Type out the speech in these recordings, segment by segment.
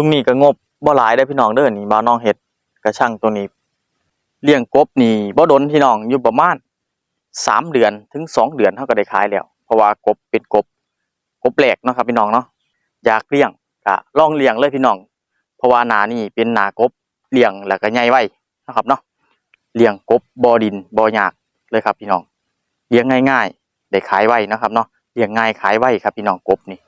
ตรงนี้ก็งบบ่หลายได้พี่น้องเด้อนี่บ่าวน้องเฮ็ดกระช่างตัวนี้ เลี้ยงกบนี่บ่ดนพี่น้องอยู่ประมาณสามเดือนถึงสองเดือนเฮาก็ได้ขายแล้ว เพราะว่ากบเป็นกบกบแหลกเนาะครับพี่น้องเนาะอยากเลี้ยงก็ลองเลี้ยงเลยพี่น้อง เพราะว่านานี่เป็นนากบเลี้ยงแล้วก็ใหญ่ไว้นะครับเนาะเลี้ยงกบบ่ดินบ่ยากเลยครับพี่น้องเลี้ยงง่ายๆได้ขายไว้นะครับเนาะเลี้ยงง่ายขายไว้ครับพี่น้องกบนี่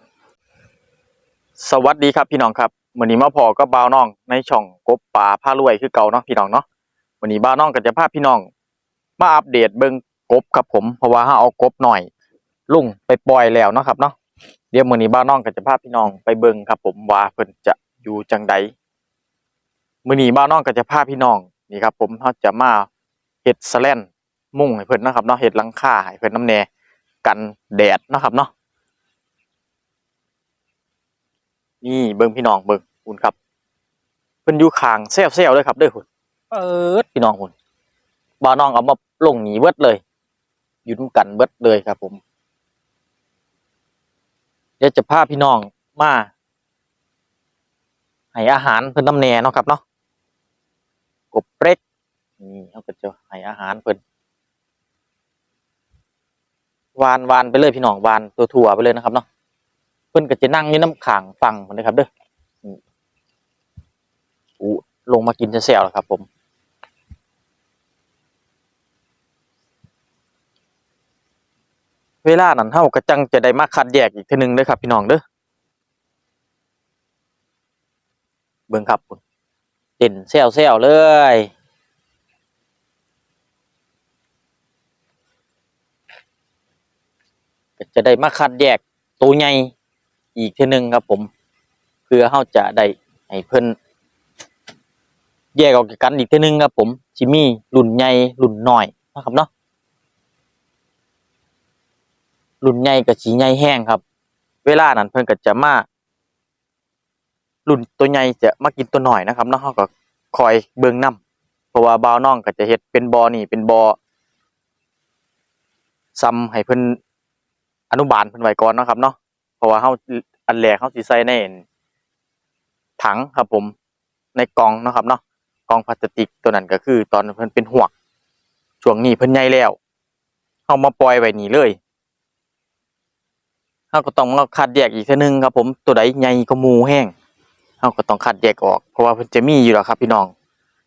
สวัสดีครับพี่น้องครับ วันนี้มาพอก็บ่าวน้องในช่องกบป่าผ้ารวยคือเก่าเนาะพี่น้องเนาะวันนี้บ่าวน้องก็จะพาพี่น้อง มาอัปเดตเบิ่งกบครับผมเพราะว่าเฮาเอากบหน่อย ลุงไปปล่อยแล้วเนาะครับเนาะเดี๋ยวมื้อนี้บ่าน้องก็จะพาพี่น้องไปเบิ่งครับ ผมว่าเพิ่นจะอยู่จังใดมื้อนี้บ่าน้องก็จะพาพี่น้องนี่ครับ ผมเฮาจะมาเฮ็ดสแลนมุ่งให้เพิ่นนะครับเนาะเฮ็ดหลังคาให้เพิ่นน้ำแน่กันแดดนะครับเนาะนี่เบิ่งพี่น้องเบิ่ง คุณครับเพิ่นอยู่ข้างแซวๆเลยครับเด้อคุณเปิดพี่น้องคุณบ่าวน้องเอามาลงหนีเบิดเลย อยู่นำกันเบิดเลยครับ ผม เดี๋ยวจะพาพี่น้องมาให้อาหารเพิ่นน้ำแหน่เนาะครับเนาะกบเปรกนี่เขาก็จะให้อาหารเพิ่นวานวานไปเลยพี่น้องวานตัวถั่วๆไปเลยนะครับเนาะเพิ่นก็จะนั่งอยู่น้ำขางฟังมันนะครับเด้อนี่ อู้ลงมากินจะแซวแล้วครับ ผมเวลานั้นเฮาก็จังจะได้มาคัดแยกอีกทีนึงเด้อครับ พี่น้องเด้อเบิ่งครับคุณเต้นแซวแซวเลย จะได้มาคัดแยกตัวใหญ่อีกทีนึงครับ ผม เพื่อเฮาจะได้ให้เพิ่น แยกออกจากกันอีกทีนึงครับผมสิมี่รุ่นใหญ่รุ่นน้อยนะครับเนาะรุ่นใหญ่กับสีใหญ่แห้งครับ เวลานั้นเพิ่นก็จะมารุ่นตัวใหญ่จะมากินตัวหน้อยนะครับเนาะเฮาก็คอยเบิ่งนํเพราะว่าบ่าวน้องก็จะเฮ็ดเป็นบ่อนี่เป็นบ่อซ้ำให้เพิ่นอนุบาลเพิ่นไว้ก่อนเนาะครับเนาะเพราะว่าเฮาอันแรกเฮาสิใส่ในถังครับผมในกล่องนะครับเนาะ กล่องพลาสติกตัวนั้นก็คือ ตอนเพิ่นเป็นหวกช่วงนี้เพิ่นใหญ่แล้วเฮามาปล่อยไว้นี่เลยเฮาก็ต้องมาคัดแยกอีกเทื่อนึงครับ ผมตัวใดใหญ่กว่าหมูแห้งเฮาก็ต้องคัดแยกออกเพราะว่าเพิ่นจะมีอยู่แล้วครับ พี่น้อง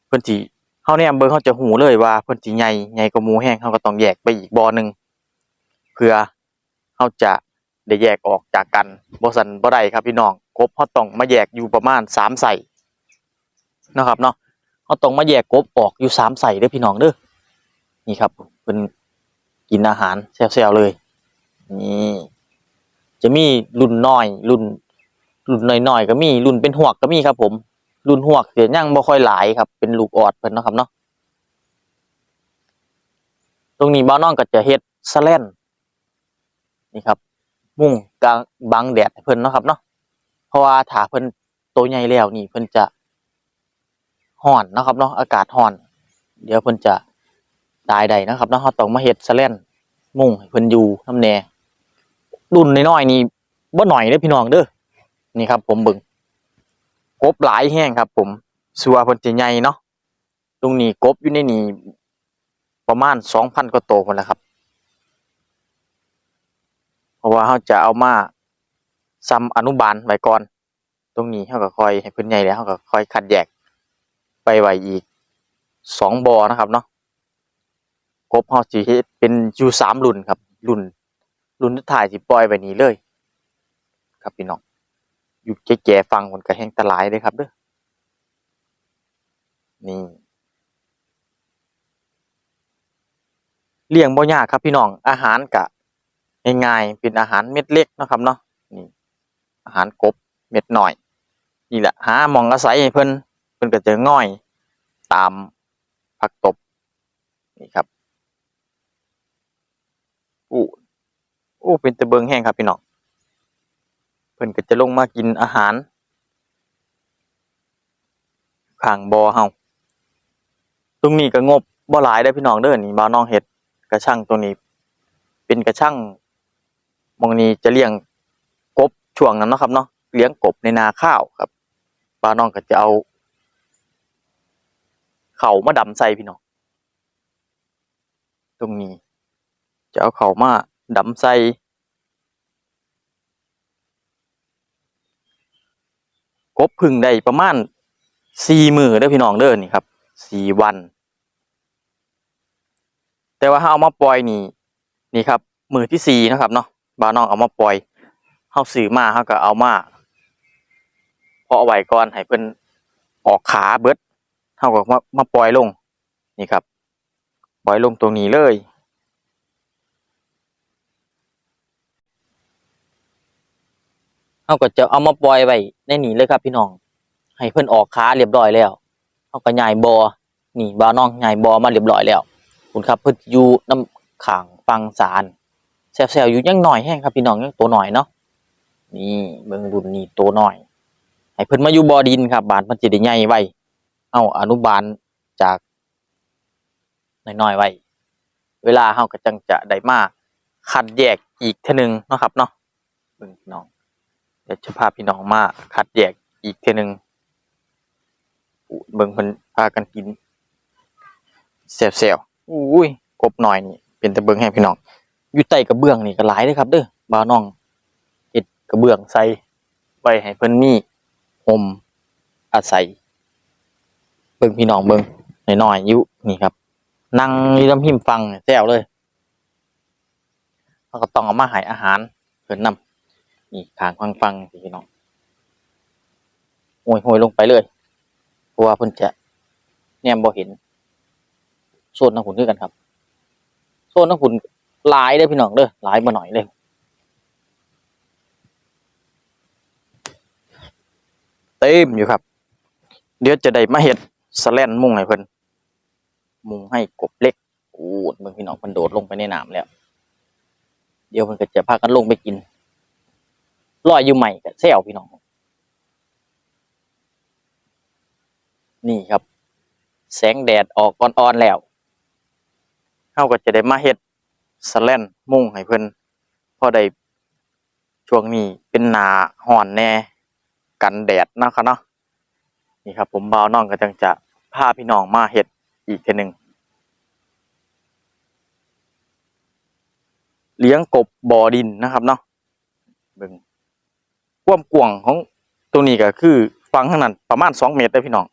เพิ่นสิเฮาแนมเบิ่งเฮาจะหูเลยว่าเพิ่นสิใหญ่ใหญ่กว่าหมูแห้งเฮาก็ต้องแยกไปอีกบ่อหนึงเพื่อเฮาจะได้แยกออกจากกันบ่สันบ่ได้ครับพี่น้องกบเฮาต้องมาแยกอยู่ประมาณสามใส่นะครับเนาะ เฮาต้องมาแยกกบออกอยู่สามใส่เด้อพี่น้องเด้อนี่ครับเพิ่นกินอาหารแซ่บๆเลยนี่จะมีรุ่นน้อย รุ่น รุ่นน้อยๆก็มีรุ่นเป็นหวกก็มีครับ ผม รุ่นหวกเดี๋ยวยังบ่ค่อยหลายครับ เป็นลูกออดเพิ่นนะครับเนาะตรงนี้บ้านน้องก็จะเฮ็ดสแลนนี่ครับ มุ่งกลางบังแดดเพิ่นเนาะครับเนาะเพราะว่าถ้าเพิ่นโตใหญ่แล้วนี่เพิ่นจะ ร้อนนะครับเนาะอากาศร้อน เดี๋ยวเพิ่นจะตายได้นะครับเนาะเราต้องมาเฮ็ดสแลนมุ่งให้เพิ่นอยู่นำแน่รุ่นน้อยๆนี่บ่หน่อยเด้อพี่น้องเด้อนี่ครับ ผมเบิ่งกบหลายแห้งครับ ผมสัวเพิ่นจะใหญ่เนาะตรงนี้กบอยู่ในนี่ประมาณ2,000กว่าโตวพุ่นแหละครับ เพราะว่าเขาจะเอามาซ้ำอนุบาลไว้ก่อน ตรงนี้เขาก็คอยให้เพิ่นใหญ่แล้วเขาก็คอยคัดแยก ไปไว้อีกสองบ่อนะครับเนาะกบเขาสิเฮ็ดเป็นอยู่สามรุ่นครับ รุ่น รุ่นสุดท้ายสิปล่อยไว้นี้เลย ครับพี่น้องอยู่แก่ๆฟังมันก็แห้งตะลายเลยครับเด้อนี่เลี้ยงบ่ยากครับพี่น้องอาหารกะง่ายๆเป็นอาหารเม็ดเล็กนะครับเนาะนี่อาหารกบเม็ดหน่อย นี่แหละหาหมองอาศัยเพิ่น เพิ่นก็จะง่อยตามผักตบนี่ครับอู้อู้เป็นตะเบิงแห้งครับพี่น้องเพิ่นก็จะลงมากินอาหารข้างบ่อเฮาตรงนี้ก็งบบ่หลายได้พี่น้องเด้อนี่บ่าวน้องเฮ็ดกระชังตัวนี้ เป็นกระชังมองนี้จะเลี้ยงกบช่วงนั้นเนาะครับเนาะเลี้ยงกบในนาข้าวครับปลาน้องก็จะเอา เข่ามาดำใส่พี่น้องตรงนี้ จะเอาเข่ามาดำใส่กบพึ่งได้ประมาณสี่มือเด้อพี่น้องเด้อนี่ครับสี่วัน แต่ว่าถ้าเอามาปล่อยนี่นี่ครับ มือที่สี่นะครับเนาะบ้าน้องเอามาปล่อยเฮาซื้อมาเฮาก็เอามาเพาะเอาไว้ก่อนให้เพิ่นออกขาเบิด เฮาก็มามาปล่อยลงนี่ครับ ปล่อยลงตรงนี้เลยเฮาก็จะเอามาปล่อยไว้ในนี้เลยครับพี่น้อง ให้เพิ่อนออกขาเรียบร้อยแล้วเฮาก็ย้ายบ่อนี่บาน้องย้ายบ่อมาเรียบร้อยแล้วคุณครับเพิ่อนอยู่น้ำข้างฟังสารแซวๆอยู่ยังหน่อยแห้งครับพี่น้องยังตัวหน่อยเนาะนี่เบิ่งรุ่นนี้ตัวน้อย ให้เพิ่นมาอยู่บ่อดินครับบ้านเพิ่นสิได้ใหญ่ไว้ เอาอนุบาลจากน้อยๆไว้ เวลาเฮาก็จังจะได้มาคัดแยกอีกเทนึงเนาะครับเนาะเบิ่งพี่น้องเดี๋ยวจะพาพี่น้องมาคัดแยกอีกเทีนึงเบิ่งเพิ่นพากันกินแซ่บๆอุ้ยกบหน่อยนี่เป็นต่เบิ่งให้พี่น้องอยู่ใต้กระเบื้องนี่ก็หลายเด้ครับ เด้อบ่าวน้องเฮ็ดกระเบื้องใส่ไว้ให้เพิ่นมีห่มอาศัย บิ่งพี่น้องเบิ่งน้อยๆอยู่นี่ครับนั่งอยู่ลำหิมฟังแซวเลยเราก็ต้องเอามาให้อาหารเพิ่นนำนี่ขางฟังฟังพี่น้องโอยโอยลงไปเลยเพราะว่าเพิ่นจะแนมบ่เห็นโซนน้ำขุนด้วยกันครับโซนน้ำขุนหลายเด้อพี่น้องเด้อหลายมาหน่อยเลยเต็มอยู่ครับ เดี๋ยวจะได้มาเห็ด สแลนมุ่งให้เพิ่นมุ่งให้กบเล็กโอ้เบิ่งพี่น้องเพิ่นโดดลงไปในน้ำแล้ว เดี๋ยวเพิ่นก็จะพากันลงไปกินลอยอยู่ใหม่กับเซลพี่น้อง นี่ครับ แสงแดดออกอ่อนๆแล้วเขาก็จะได้มาเฮ็ดสแลนมุ่งให้เพิ่นพอได้ช่วงนี้เป็นหนาห่อนแน่ กันแดดนะครับเนาะนี่ครับ ผมบ่าวน้องก็จังจะ พาพี่น้องมาเฮ็ดอีกเทีหนึ่งเลี้ยงกบบ่อดินนะครับเนาะเบิ่งความกว้างของตรงนี้ก็คือฟังข้างนั้นประมาณสองเมตรเลยพี่น้อง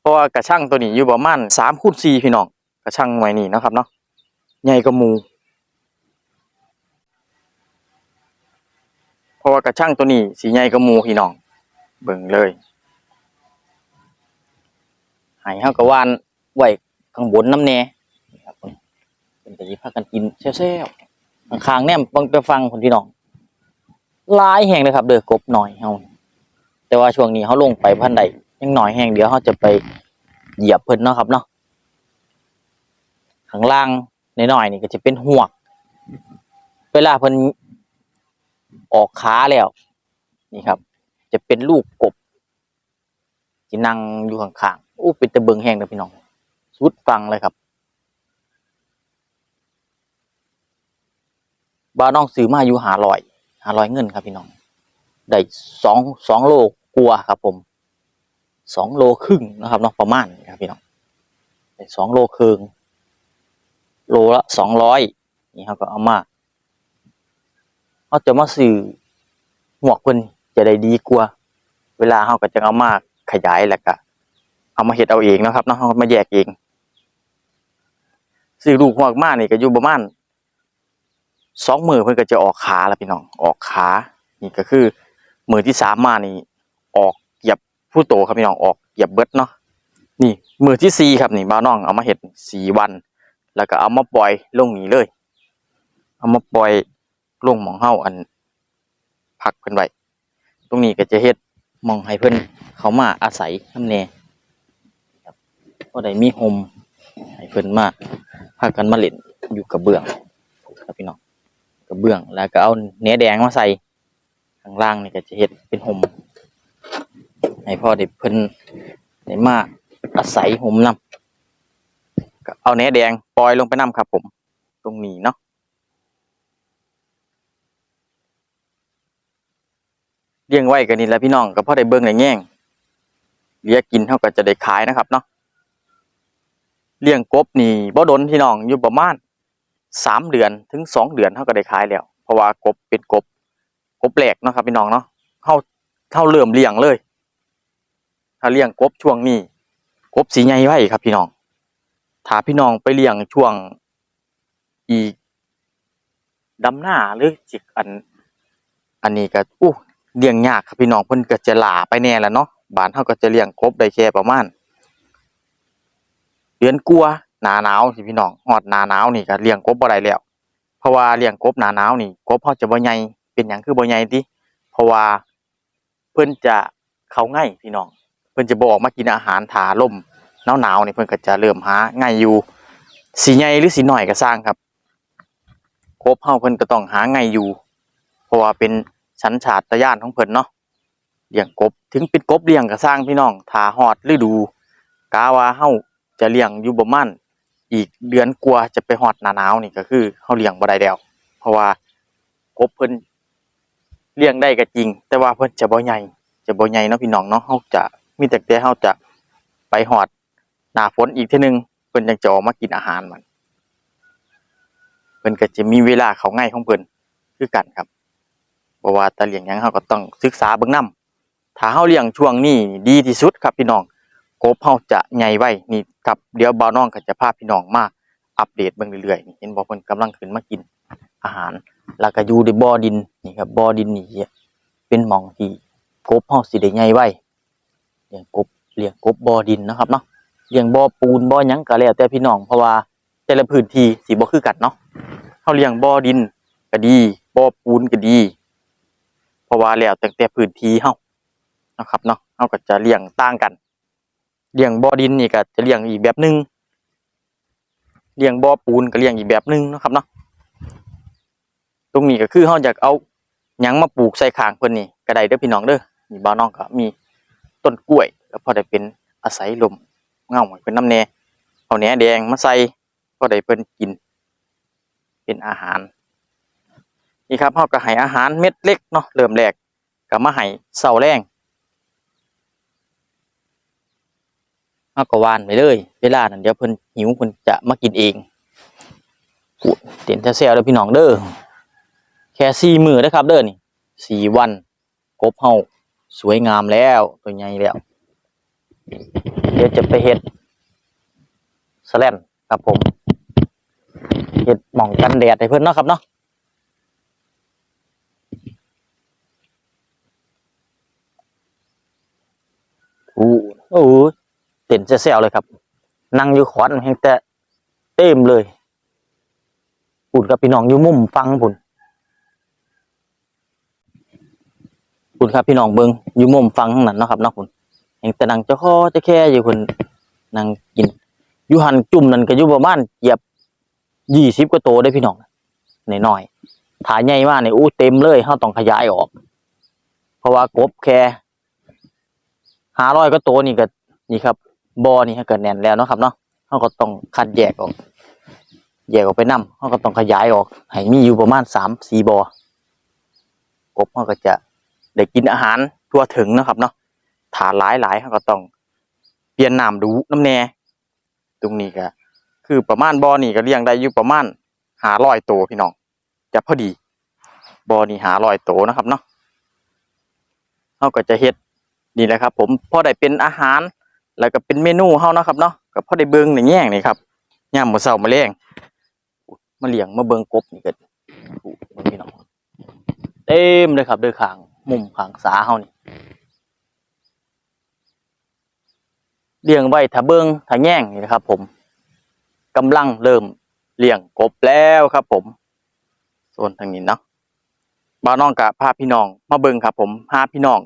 เพราะว่ากระช่างตัวนี้อยู่ประมาณสามคูณสี่พี่น้องกระช่างไว้นี่นะครับเนาะใหญ่กว่ามูเพราะว่ากระช่างตัวนี้สีใหญ่กว่ามูพี่น้อง เบิ่งเลย ใหายเฮากะวานไว้ข้างบนน้ำแน่นี่ครับเป็นกะยิพากันกินแซ่บๆข้างๆแนมฟังไปฟังคนพี่น้องหลายแห่งเลยครับ เด้อกบหน่อยเฮาแต่ว่าช่วงนี้เฮาลงไปพันใดยังหน่อยแห่งเดียวเฮาจะไปเหยียบเพิ่นเนาะครับเนาะข้างล่างน้อยๆนี่ก็จะเป็นหวก เวลาเพิ่นออกขาแล้ว นี่ครับ จะเป็นลูกกบที่นั่งอยู่ข้างๆ โอ้เป็นตะเบิงแห้งเด้อพี่น้อง สุดฟังเลยครับบ้าน้องซื้อมาอยู่หาร้อยหาร้อยเงินครับพี่น้องได้สองสองโลกลัวครับ ผมสองโลครึ่งนะครับเนาะประมาณครับพี่น้องได้สองโลครึ่งโลละสองร้อยนี่เขาก็เอามาเขาจะมาซื้อหมวกเพิ่นจะได้ดีกว่า เวลาเขาก็จะเอามาขยายแล้วก็ เอามาเฮ็ดเอาเองนะครับเนาะเขามาแยกเองซื้อลูกหมวกมานี่ก็อยู่ประมาณสองมือเพิ่อนก็จะออกขาแล้วพี่น้องออกขานี่ก็คือ มือที่สามมานี่ ออกเหยียบผู้โตครับพี่น้องออกเหยียบเบิดเนาะนี่ มือที่สี่ครับนี่บ้าน้องเอามาเห็ดสี่วัน แล้วก็เอามาปล่อยลงนี้เลย เอามาปล่อยลงหมองเฮาอันพักเพิ่อนไว้ตรงนี้ก็จะเฮ็ดมองให้เพิ่อนเขามาอาศัยทำแน่ ก็ได้มีโฮมให้เพิ่นมาพากันมาเล่นอยู่กับเบื้องครับพี่น้องกระเบื้องแล้วก็เอาเนื้อแดงมาใส่ข้างล่างนี่ก็จะเฮ็ดเป็นห่มให้พ่อได้เพิ่นได้มาอาศัยห่มนำก็เอาเนื้อแดงปล่อยลงไปนำครับผม ตรงนี้เนาะเลี้ยงไว้กันนี่แหละพี่น้องก็พอได้เบิ่งได้แง่งเลี้ยงกินเฮาก็จะได้ขายนะครับเนาะ เลี้ยงกบนี่บ่ดนพี่น้องอยู่ประมาณสามเดือนถึงสองเดือนเฮาก็ได้ขายแล้ว เพราะว่ากบเป็นกบกบแปลกเนาะครับพี่น้องเนาะเฮาเฮาเริ่มเลี้ยงเลย ถ้าเลี้ยงกบช่วงนี้กบสีใหญ่ไว้ครับพี่น้อง ถ้าพี่น้องไปเลี้ยงช่วงอีกดำหน้าหรือจิกอัน อันนี้ก็อู้เลี้ยงยากครับพี่น้องเพิ่นก็จะหลาไปแน่แล้วเนาะบ้านเฮาก็จะเลี้ยงกบได้แค่ประมาณ เดือนกัวหนาหนาวสิพี่น้องฮอดหนาหนาวนี่ก็เลี้ยงกบบ่ได้แล้ว เพราะว่าเลี้ยงกบหนาหนาวนี่กบเฮาจะบ่ใหญ่เป็นหยังคือบ่ใหญ่ติเพราะว่าเพิ่นจะเขาง่ายพี่น้องเพิ่นจะบ่ออกมากินอาหารถาล่มหนาวๆนี่เพิ่นก็จะเริ่มหาง่ายอยู่สิใหญ่หรือสิน้อยก็สร้างครับกบเฮาเพิ่นก็ต้องหาง่ายอยู่ เพราะว่าเป็นสัญชาตญาณของเพิ่นเนาะเลี้ยงกบถึงเป็นกบเลี้ยงก็สร้างพี่น้องถ้าฮอดฤดูกาว่าเฮา จะเลี้ยงอยู่ประมาณอีกเดือนกว่าจะไปฮอดหนาหนาวนี่ก็คือเฮาเลี้ยงบ่ได้แล้ว เพราะว่ากบเพิ่นเลี้ยงได้ก็จริง แต่ว่าเพิ่นจะบ่ใหญ่จะบ่ใหญ่เนาะพี่น้องเนาะเฮาจะมีแต่แต่เฮาจะไปฮอดหน้าฝนอีกเทื่อนึงเพิ่นจังจะออกมากินอาหารมันเพิ่นก็จะมีเวลาเขาง่ายของเพิ่นคือกันครับเพราะว่าตาเลี้ยงหยังเราก็ต้องศึกษาเบื้องนํถ้าเฮาเลี้ยงช่วงนี้ดีที่สุดครับพี่น้อง กบเฮาจะใหญ่ไว้นี่ครับเดี๋ยวบ่าวน้องก็จะพาพี่น้องมาอัปเดตเบิ่งเรื่อยๆนี่เห็นบ่เพิ่นกำลังขึ้นมากินอาหาร แล้วก็อยู่ในบ่อดินนี่ครับบ่อดินนี่เป็นหม่องที่กบเฮาสิได้ใหญ่ไว้เลี้ยงกบเลี้ยงกบบ่อดินนะครับเนาะเลี้ยงบ่อปูนบ่อหยังก็แล้วแต่พี่น้องเพราะว่าแต่ละพื้นที่สิบ่คือกันเนาะเฮาเลี้ยงบ่อดินก็ดีบ่อปูนก็ดี เพราะว่าแล้วแต่แต่พื้นที่เฮานะครับเนาะเฮาก็จะเลี้ยงต่างกัน เลี้ยงบ่อดินนี่ก็จะเลี้ยงอีกแบบหนึงเลี้ยงบ่อปูนก็เลี้ยงอีกแบบหนึงนะครับเนาะตรงนี้ก็คือเฮาอยากเอาหยังมาปลูกใส่ข้างเพิ่นนี่ก็ได้เด้อพี่น้องเด้อนี่บ่าวน้องก็มีต้นกล้วยแล้วพอได้เป็นอาศัยลมเงาให้เพิ่นน้ำแน่เอาแหนแดงมาใส่ก็ได้เพิ่นกิน เป็นอาหารนี่ครับเฮาก็ให้อาหารเม็ดเล็กเนาะเริ่มแรกก็มาให้เช้าแรง เฮาก็หวานไปเลย เวลานั้นเดี๋ยวเพิ่นหิวเพิ่นจะมากินเองพูเต็นแซวๆเด้อพี่น้องเด้อแค่สี่มือเด้อครับ เด้อนี่สี่วันกบเฮาสวยงามแล้วตัวใหญ่แล้ว เดี๋ยวจะไปเฮ็ดสแลนครับผมเฮ็ดหม่องกันแดดให้เพิ่นเนาะครับเนาะอู้โอ้ย เต็นแซวๆเลยครับ นั่งอยู่ขอนแห่งแต่เต็มเลยปุ่นกับพี่น้องอยู่มุมฟังปุ่นปุ่นครับพี่น้องเบิงอยู่มุมฟังข้างนั้นเนาะครับเนาะปุ่นแห่งแต่นั่งเจ้าข้อเจ้าแค่อยู่คนนั่งกินอยู่หันจุ่มนั่นก็อยู่ประมาณเหยียบยี่สิบกว่าโตได้พี่น้องน้อยๆถายใหญ่มากเนี่ยอู้เต็มเลยเขาต้องขยายออก เพราะว่ากบแค่ห้าร้อยก็โตนี่ก็นี่ครับ บอนี่ถ้าเกิดแน่นแล้วเนาะครับเนาะเขาก็ต้องคัดแยกออก แยกออกไปนํเขาก็ต้องขยายออกให้มีอยู่ประมาณสามสี่บอกบเขาก็จะได้กินอาหารทั่วถึงนะครับเนาะถาหลายหลายเขาก็ต้องเปลี่ยนน้ำดูน้ำแน่ ตรงนี้ก็คือประมาณบอนี่ก็เลี้ยงได้อยู่ประมาณหาร้อยโตพี่น้องจะพอดีบอนี่หาร้อยโตนะครับเนาะเขาก็จะเฮ็ดนี่แหละครับ ผมพอได้เป็นอาหาร แล้วก็เป็นเมนูเฮาเนาะครับเนาะก็พอได้เบิ่งในแง่งนี่ครับย่ามมื้อเช้ามาแลงมาเลี้ยงมาเบิ่งกบนี่ก็อู้เบิ่งพี่น้องเต็มเลยครับเด้อข้างมุมข้างสาเฮานี่เลี้ยงไว้ถ้าเบิ่งถ้าแง่งนี่นะครับ ผมกำลังเริ่มเลี้ยงกบแล้วครับ ผมส่วนทางนี้เนาะบ่าวน้องกับพาพี่น้อง มาเบิ่งครับ ผมพาพี่น้อง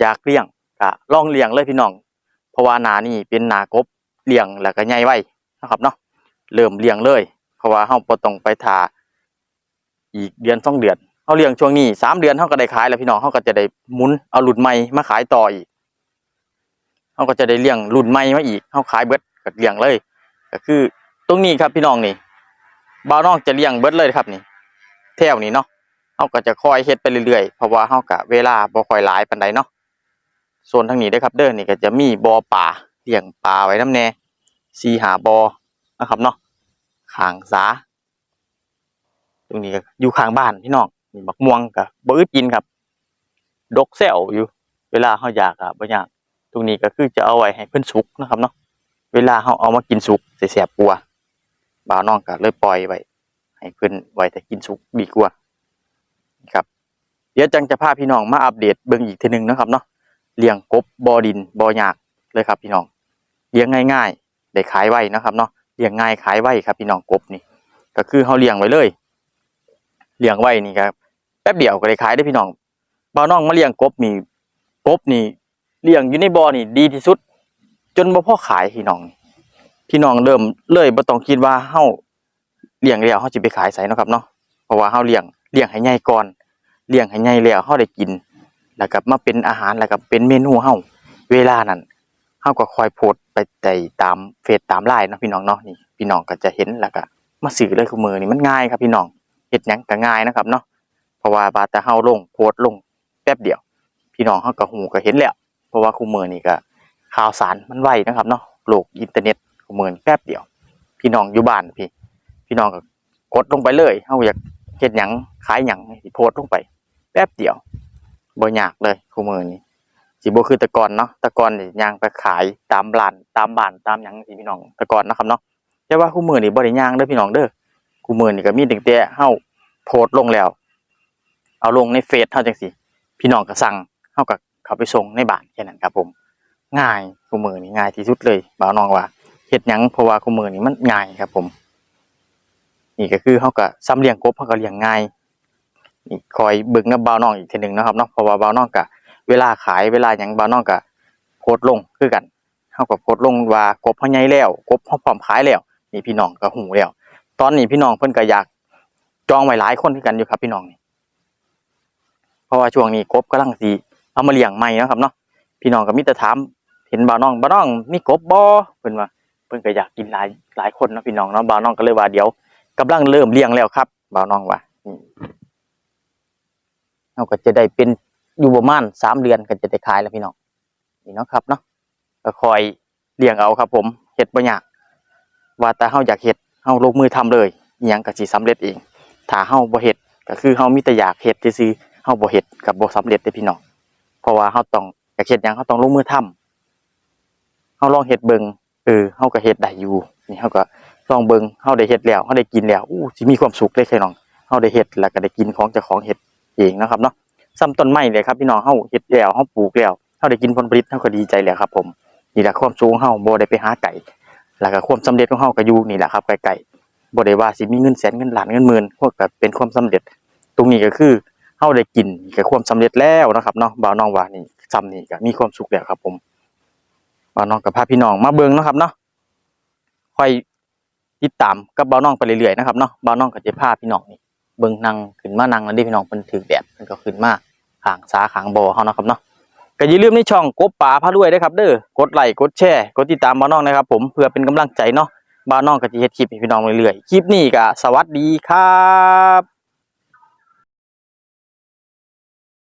อยากเลี้ยงก็ลองเลี้ยงเลยพี่น้อง เพราะว่าหนานี่เป็นหนากบเลี้ยงแล้วก็ใหญ่ไว้นะครับเนาะเริ่มเลี้ยงเลย เพราะว่าเฮาบ่ต้องไปทาอีกเดือนสองเดือนเฮาเลี้ยงช่วงนี้สามเดือนเฮาก็ได้ขายแล้วพี่น้องเฮาก็จะได้หมุนเอารุ่นใหม่มาขายต่ออีกเฮาก็จะได้เลี้ยงรุ่นใหม่มาอีกเฮาขายเบิดก็เลี้ยงเลย ก็คือตรงนี้ครับพี่น้องนี่บ่าวน้องจะเลี้ยงเบิดเลยครับนี่แถวนี้เนาะเฮาก็จะคอยเฮ็ดไปเรื่อยๆเพราะว่าเฮาก็เวลาบ่ค่อยหลายปานใดเนาะ ส่วนทางนี้เด้ครับเด้อนี่ก็จะมีบ่อปลาเลี้ยงปลาไว้น้ำแน่4 5บ่อนะครับเนาะขางสาตรงนี้ก็อยู่ข้างบ้านพี่น้องนี่บักม่วงก็บ่อึดกินครับ ดกแซวอยู่ เวลาเฮาอยากอะบ่ยากตรงนี้ก็คือจะเอาไว้ให้เพิ่อนสุกนะครับเนาะเวลาเฮาเอามากินสุกเสิแซ่บกว่าบ่าวน้องก็เลยปล่อยไว้ให้เพิ่อนไว้แต่กินสุกดีกว่าครับ เดี๋ยวจังจะพาพี่น้องมาอัปเดตเบิ่งอีกทีหนึ่งนะครับเนาะ เลี้ยงกบบอดินบอยากเลยครับพี่น้องเลี้ยงง่ายๆได้ขายไว้นะครับเนาะเลี้ยงง่ายขายไว้ครับพี่น้องกบนี่ ก็คือเฮาเลี้ยงไว้เลยเลี้ยงไว้นี่ครับแป๊บเดียวก็ได้ขายได้พี่น้องบ่าวน้องมาเลี้ยงกบนี่กบนี่เลี้ยงอยู่ในบ่อนี่ดีที่สุด จนบ่พ่อขายพี่น้องพี่น้องเริ่มเลยบ่ต้องคิดว่าเฮาเลี้ยงแล้วเฮาสิไปขายไสเนะครับเนาะเพราะว่าเฮาเลี้ยงเลี้ยงให้ใหญ่ก่อนเลี้ยงให้ใหญ่แล้วเฮาได้กิน แล้วก็มาเป็นอาหารแล้วก็เป็นเมนูเฮาเวลานั้นเฮาก็คอยโพสต์ไปในตามเฟซตามไลน์นะพี่น้องเนาะนี่พี่น้องก็จะเห็นแล้วก็มาซื้อเลยคือมือนี่มันง่ายครับพี่น้องเฮ็ดหยังก็ง่ายนะครับเนาะเพราะว่าบาแต่เฮาลงโพสต์ลงแป๊บเดียว พี่น้องเฮาก็ฮู้ก็เห็นแล้วเพราะว่าคู่มือนี่ก็ข่าวสารมันไวนะครับเนาะโลกอินเทอร์เน็ตคู่มือแป๊บเดียว พี่น้องอยู่บ้านพี่ พี่น้องก็กดลงไปเลยเฮาอยากเฮ็ดหยังขายหยังสิโพสต์ลงไป แป๊บเดียว บ่ยากเลยคู่มือนี้สิบ่คือต่ก่อนเนาะต่ก่อนนี่ย่างไปขายตามร้านตามบ้านตามหยังสิพี่น้องต่ก่อนนะครับเนาะแต่ว่าคู่มือนี่บ่ได้ย่างเด้อพี่น้องเด้อคู่มือนี่ก็มีตั้งแต่เฮาโพสต์ลงแล้ว เอาลงในเฟซเฮาจังซี่พี่น้องก็สั่งเฮาก็เข้าไปส่งในบ้านแค่นั้นครับผม ง่ายคู่มือนี่ง่ายที่สุดเลยบ่าวน้องว่าเฮ็ดหยังเพราะว่าคู่มือนี่มันง่ายครับผม นี่ก็คือเขาก็ซ้ำเลี้ยงกบเขาก็เลี้ยงง่าย คอยเบิ่งกับบ่าวน้องอีกทีหนึ่งนะครับเนาะเพราะว่าบ่าวน้องก็เวลาขายเวลาหยังบ่าวน้องก็โพสต์ลงคือกันเขาก็โพสต์ลงว่ากบเขาใหญ่แล้วกบเขาพร้อมขายแล้วนี่พี่น้องก็หูแล้ว ตอนนี้พี่น้องเพิ่นก็อยากจองไว้หลายคนคือกันอยู่ครับพี่น้องนี่เพราะว่าช่วงนี้กบกำลังสิเอามาเลี้ยงใหม่นะครับเนาะพี่น้องก็มีแต่ถามเห็นบ่าวน้องบ่าวน้องมีกบบ่เพิ่นว่าเพิ่นก็อยากกินหลายหลายคนนะพี่น้องเนาะบ่าวน้องก็เลยว่าเดี๋ยวกำลังเริ่มเลี้ยงแล้วครับบ่าวน้องว่า เราก็จะได้เป็นอยู่ประมาณสามเดือนก็จะได้ขายแล้วพี่น้องนี่เนาะครับเนาะก็คอยเลี้ยงเอาครับ ผมเฮ็ดบ่ยากว่าแต่เฮาอยากเฮ็ดเฮาลงมือทำเลยยังก็สิสำเร็จเองถ้าเฮาบ่เฮ็ดก็คือเฮามีแต่อยากเฮ็ดซื่อเฮาบ่เฮ็ดก็บ่สำเร็จเด้พี่น้องเพราะว่าเฮาต้องอยากเฮ็ดหยังเฮาต้องลงมือทำเฮาลองเฮ็ดเบิ่งเออเฮาก็เฮ็ดได้อยู่นี่เฮาก็ลองเบิ่งเฮาได้เฮ็ดแล้วเฮาได้กินแล้วอู้สิมีความสุขเลยพี่น้องเฮาได้เฮ็ดแล้วก็ได้กินของเจ้าของเฮ็ด เองนะครับเนาะซ้ำต้นไม้เลยครับพี่น้องเฮาเฮ็ดแล้วเฮาปลูกแล้วเฮาได้กินผลผลิตเฮาก็ดีใจแล้วครับ ผมนี่แหละความสูงเฮาบ่ได้ไปหาไก่แล้วก็ความสำเร็จของเฮาก็อยู่นี่แหละครับไกลๆบ่ได้ว่าสิมีเงินแสนเงินล้านเงินหมื่นพวกก็เป็นความสำเร็จ ตรงนี้ก็คือเฮาได้กินก็ความสำเร็จแล้วนะครับเนาะบ่าวน้องว่านี่ซ้ำนี่ก็มีความสุขแล้วครับ ผมบ่าวน้องกับพาพี่น้องมาเบิ่งนะครับเนาะค่อยติดตามกับบ่าวน้องไปเรื่อยๆนะครับเนาะบ่าวน้องก็จะพาพี่น้องนี่ เบิ่งนั่งขึ้นมานั่งแล้วดิพี่น้องเพิ่นถือแดดเพิ่นก็ขึ้นมาข้างสาข้างบ่อเฮานะครับเนาะก็อย่าลืมในช่องกบป่าพาด้วยนะครับ เด้อกดไลค์กดแชร์กดติดตามบ้าน้องนะครับ ผมเพื่อเป็นกำลังใจเนาะบ้าน้องก็จะเฮ็ดคลิปให้พี่น้องเรื่อยๆคลิปนี้ก็สวัสดีครับ